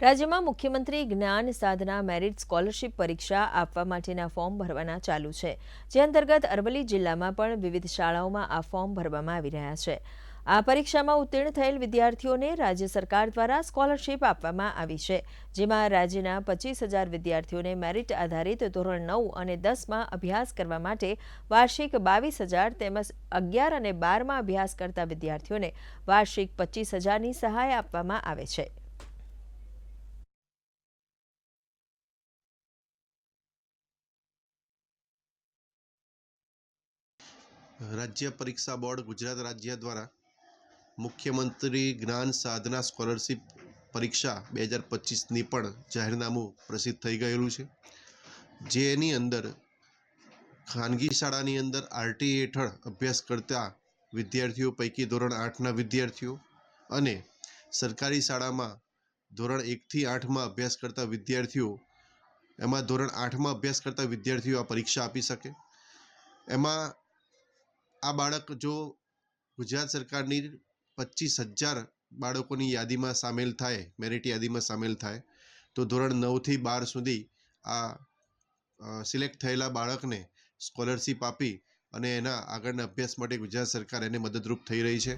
રાજ્યમાં મુખ્યમંત્રી જ્ઞાન સાધના મેરિટ સ્કોલરશિપ પરીક્ષા આપવા માટેના ફોર્મ ભરવાના ચાલુ છે, જે અંતર્ગત અરવલ્લી જિલ્લામાં પણ વિવિધ શાળાઓમાં આ ફોર્મ ભરવામાં આવી રહ્યા છે. આ પરીક્ષામાં ઉત્તીર્ણ થયેલ વિદ્યાર્થીઓને રાજ્ય સરકાર દ્વારા સ્કોલરશિપ આપવામાં આવી છે, જેમાં રાજ્યના પચીસ હજાર વિદ્યાર્થીઓને મેરિટ આધારિત ધોરણ નવ અને દસમાં અભ્યાસ કરવા માટે વાર્ષિક બાવીસ હજાર તેમજ અગિયાર અને બારમાં અભ્યાસ કરતા વિદ્યાર્થીઓને વાર્ષિક પચીસ હજારની સહાય આપવામાં આવે છે. રાજ્ય પરીક્ષા બોર્ડ ગુજરાત રાજ્ય દ્વારા મુખ્યમંત્રી જ્ઞાન સાધના સ્કોલરશિપ પરીક્ષા બે હજાર પચીસની પણ જાહેરનામું પ્રસિદ્ધ થઈ ગયેલું છે. જેની અંદર ખાનગી શાળાની અંદર આરટી હેઠળ અભ્યાસ કરતા વિદ્યાર્થીઓ પૈકી ધોરણ આઠના વિદ્યાર્થીઓ અને સરકારી શાળામાં ધોરણ એકથી આઠમાં અભ્યાસ કરતા વિદ્યાર્થીઓ, એમાં ધોરણ આઠમાં અભ્યાસ કરતા વિદ્યાર્થીઓ આ પરીક્ષા આપી શકે. એમાં આ બાળક જો ગુજરાત સરકારની પચીસ હજાર બાળકોની યાદીમાં સામેલ થાય, મેરિટ યાદીમાં સામેલ થાય, તો ધોરણ નવથી બાર સુધી આ સિલેક્ટ થયેલા બાળકને સ્કોલરશિપ આપી અને એના આગળના અભ્યાસ માટે ગુજરાત સરકાર એને મદદરૂપ થઈ રહી છે.